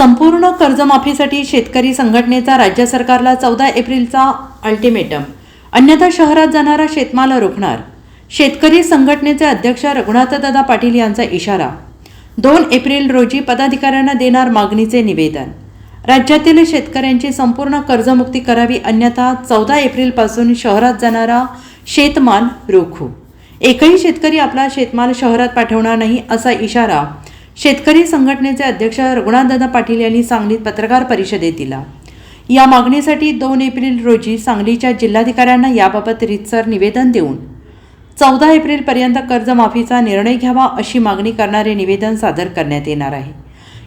संपूर्ण कर्जमाफीसाठी शेतकरी संघटनेचा राज्य सरकारला चौदा एप्रिलचा अल्टिमेटम. अन्यथा शहरात जाणारा शेतमाल रोखणार. शेतकरी संघटनेचे अध्यक्ष रघुनाथदादा पाटील यांचा इशारा. दोन एप्रिल रोजी पदाधिकाऱ्यांना देणार मागणीचे निवेदन. राज्यातील शेतकऱ्यांची संपूर्ण कर्जमुक्ती करावी अन्यथा चौदा एप्रिलपासून शहरात जाणारा शेतमाल रोखू. एकही शेतकरी आपला शेतमाल शहरात पाठवणार नाही असा इशारा शेतकरी संघटनेचे अध्यक्ष रघुनाथदादा पाटील यांनी सांगलीत पत्रकार परिषदेत दिला. या मागणीसाठी दोन एप्रिल रोजी सांगलीच्या जिल्हाधिकाऱ्यांना याबाबत रितसर निवेदन देऊन चौदा एप्रिलपर्यंत कर्जमाफीचा निर्णय घ्यावा अशी मागणी करणारे निवेदन सादर करण्यात येणार आहे.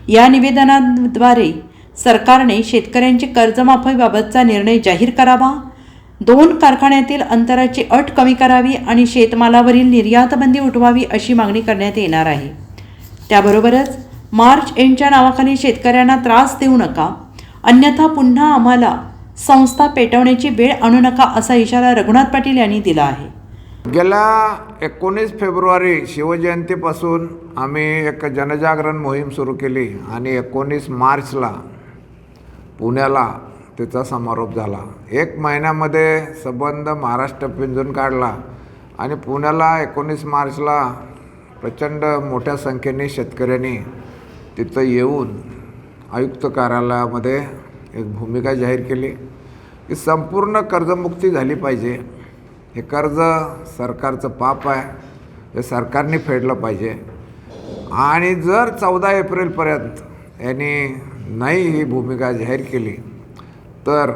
या निवेदनाद्वारे सरकारने शेतकऱ्यांची कर्जमाफीबाबतचा निर्णय जाहीर करावा दोन कारखान्यातील अंतराची अट कमी करावी आणि शेतमालावरील निर्यातबंदी उठवावी अशी मागणी करण्यात येणार आहे. त्याबरोबरच मार्च एंडच्या नावाखाली शेतकऱ्यांना त्रास देऊ नका अन्यथा पुन्हा आम्हाला संस्था पेटवण्याची वेळ आणू नका असा इशारा रघुनाथ पाटील यांनी दिला आहे. गेल्या एकोणीस फेब्रुवारी शिवजयंतीपासून आम्ही एक जनजागरण मोहीम सुरू केली आणि एकोणीस मार्चला पुण्याला त्याचा समारोप झाला. एक महिन्यामध्ये संबंध महाराष्ट्र पिंजून काढला आणि पुण्याला एकोणीस मार्चला प्रचंड मोठ्या संख्येने शेतकऱ्यांनी तिथं येऊन आयुक्त कार्यालयामध्ये एक भूमिका जाहीर केली की संपूर्ण कर्जमुक्ती झाली पाहिजे. हे कर्ज सरकारचं पाप आहे. हे सरकारने फेडलं पाहिजे. आणि जर चौदा एप्रिलपर्यंत यांनी नाही ही भूमिका जाहीर केली तर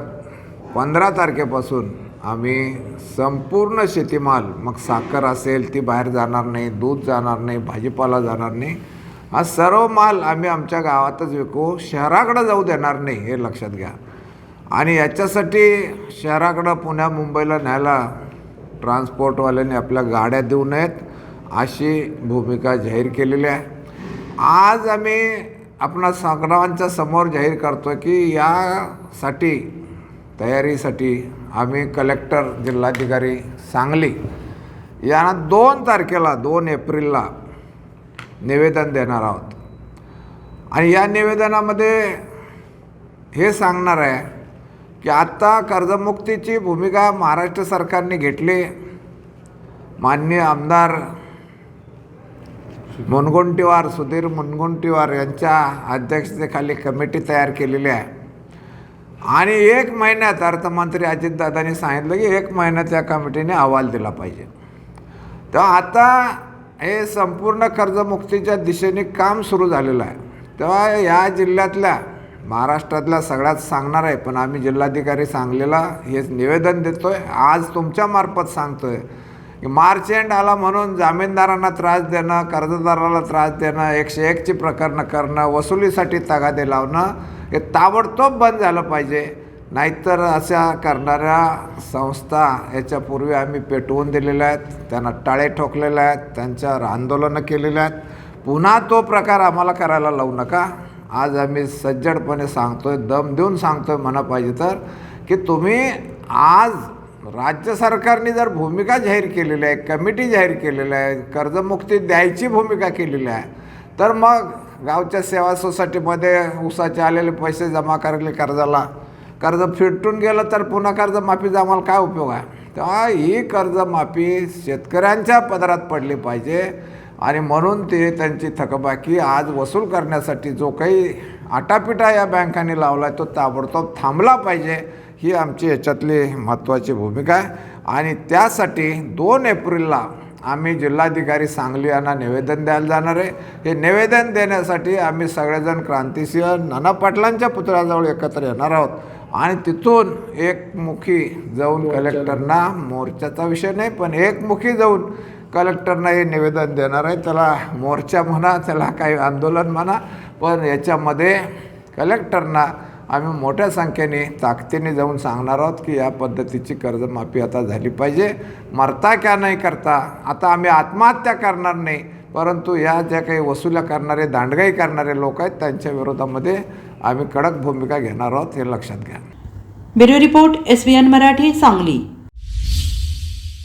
पंधरा तारखेपासून आम्ही संपूर्ण शेतीमाल मग साखर असेल ती बाहेर जाणार नाही दूध जाणार नाही भाजीपाला जाणार नाही. हा सर्व माल आम्ही आमच्या गावातच विकू शहराकडं जाऊ देणार नाही हे लक्षात घ्या. आणि याच्यासाठी शहराकडं पुण्या मुंबईला न्यायला ट्रान्सपोर्टवाल्यांनी आपल्या गाड्या देऊ नयेत अशी भूमिका जाहीर केलेली आहे. आज आम्ही आपणा सगळ्यांच्या समोर जाहीर करतो की यासाठी तयारीसाठी आम्ही कलेक्टर जिल्हाधिकारी सांगली यांना दोन तारखेला दोन एप्रिलला निवेदन देणार आहोत. आणि या निवेदनामध्ये हे सांगणार आहे की आत्ता कर्जमुक्तीची भूमिका महाराष्ट्र सरकारने घेतली. माननीय आमदार मुनगुंटीवार सुधीर मुनगुंटीवार यांच्या अध्यक्षतेखाली कमिटी तयार केलेली आहे. आणि एक महिन्यात अर्थमंत्री अजितदादांनी सांगितलं की एक महिन्यात या कमिटीने अहवाल दिला पाहिजे. तेव्हा आता हे संपूर्ण कर्जमुक्तीच्या दिशेने काम सुरू झालेलं आहे. तेव्हा या जिल्ह्यातल्या महाराष्ट्रातल्या सगळ्यात सांगणार आहे पण आम्ही जिल्हाधिकारी सांगलीला हेच निवेदन देतो आहे आज तुमच्यामार्फत सांगतो आहे मार्च एंड आला म्हणून जामीनदारांना त्रास देणं कर्जदाराला त्रास देणं एकशे एकची प्रकरणं करणं वसुलीसाठी तगादे लावणं हे ताबडतोब बंद झालं पाहिजे. नाहीतर अशा करणाऱ्या संस्था याच्यापूर्वी आम्ही पेटवून दिलेल्या आहेत त्यांना टाळे ठोकलेल्या आहेत त्यांच्यावर आंदोलनं केलेल्या आहेत. पुन्हा तो प्रकार आम्हाला करायला लावू नका. आज आम्ही सज्जडपणे सांगतोय दम देऊन सांगतोय म्हणा पाहिजे तर की तुम्ही आज राज्य सरकारने जर भूमिका जाहीर केलेली आहे कमिटी जाहीर केलेली आहे कर्जमुक्ती द्यायची भूमिका केलेली आहे तर मग गावच्या सेवा सोसायटीमध्ये उसाचे आलेले पैसे जमा करले कर्जाला कर्ज फिटून गेलं तर पुन्हा कर्जमाफीचा आम्हाला काय उपयोग आहे? तेव्हा ही कर्जमाफी शेतकऱ्यांच्या पदरात पडली पाहिजे आणि म्हणून ते त्यांची थकबाकी आज वसूल करण्यासाठी जो काही आटापिटा या बँकांनी लावला आहे तो ताबडतोब थांबला पाहिजे. ही आमची याच्यातली महत्त्वाची भूमिका आहे. आणि त्यासाठी दोन एप्रिलला आम्ही जिल्हाधिकारी सांगली यांना निवेदन द्यायला जाणार आहे. हे निवेदन देण्यासाठी आम्ही सगळेजण क्रांतिसिंह नाना पाटलांच्या पुतळ्याजवळ एकत्र येणार आहोत. आणि तिथून एकमुखी जाऊन कलेक्टरना मोर्चाचा विषय नाही पण एकमुखी जाऊन कलेक्टरना हे निवेदन देणार आहे. त्याला मोर्चा म्हणा त्याला काही आंदोलन म्हणा पण याच्यामध्ये कलेक्टरना आम्ही मोठ्या संख्येने ताकदीने जाऊन सांगणार आहोत की या पद्धतीची कर्जमाफी आता झाली पाहिजे. मरता का नाही करता? आता आम्ही आत्महत्या करणार नाही परंतु या ज्या काही वसुल्या करणारे दांडगाई करणारे लोक आहेत त्यांच्या विरोधामध्ये आम्ही कडक भूमिका घेणार आहोत हे लक्षात घ्या. Bureau report S N Marathi Sangli.